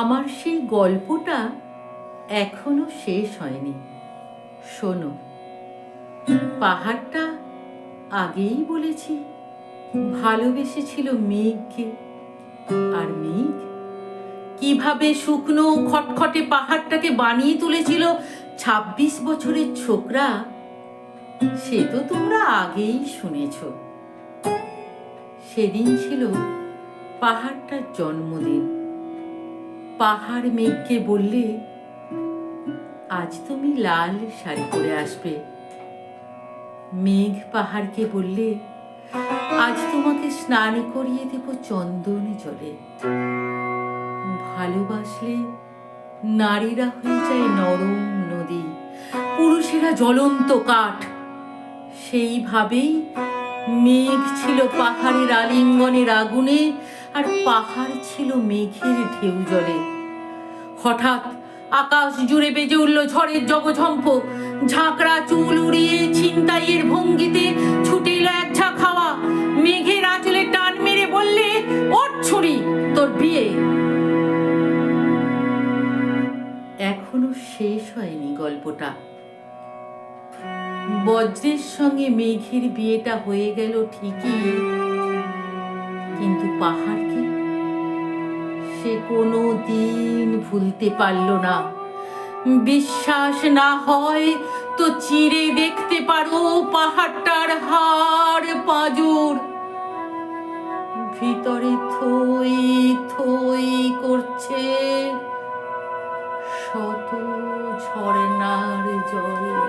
আমার সেই গল্পটা এখনও শেষ হয়নি। শোনো, পাহাড়টা আগেই বলেছি, ভালোবেসেছিল মেঘকে। আর মেঘ কীভাবে শুকনো খটখটে পাহাড়টাকে বানিয়ে তুলেছিল ছাব্বিশ বছরের ছোকরা, সে তো তোমরা আগেই শুনেছ। সেদিন ছিল পাহাড়টার জন্মদিন। পাহাড় মেঘকে বললে, আজ তুমি লাল শাড়ি পরে আসবে। মেঘ পাহাড়কে বললে, আজ তোমাকে স্নান করিয়ে দেব চন্দন জলে। ভালোবাসলে নারীরা হয়ে যায় নরম নদী, পুরুষেরা জ্বলন্ত কাঠ। সেইভাবেই মেঘ ছিল পাহাড়ের আলিঙ্গনের আগুনে আর পাহাড় ছিল মেঘের ঢেউ জলে। হঠাৎ আকাশ জুড়ে বেজে উঠল ঝড়ের জগঝম্প। ঝাঁকড়া চুল উড়িয়ে ছিনতাইয়ের ভঙ্গিতে ছুটে এলো এক ঝাঁক হাওয়া। মেঘের আঁচলে টান মেরে বললে ওর ছুরি, তোর বিয়ে। এখনও শেষ হয়নি গল্পটা। বজ্রের সঙ্গে মেঘের বিয়েটা হয়ে গেল ঠিকই। কিন্তু পাহাড়কে সে কোনো দিন ভুলতে পারল না। বিশ্বাস না হয় তো চিরে দেখতে পারো পাহাড়টার হাড় পাঁজর। ভিতরে থই থই করছে শত ঝর্ণার জল।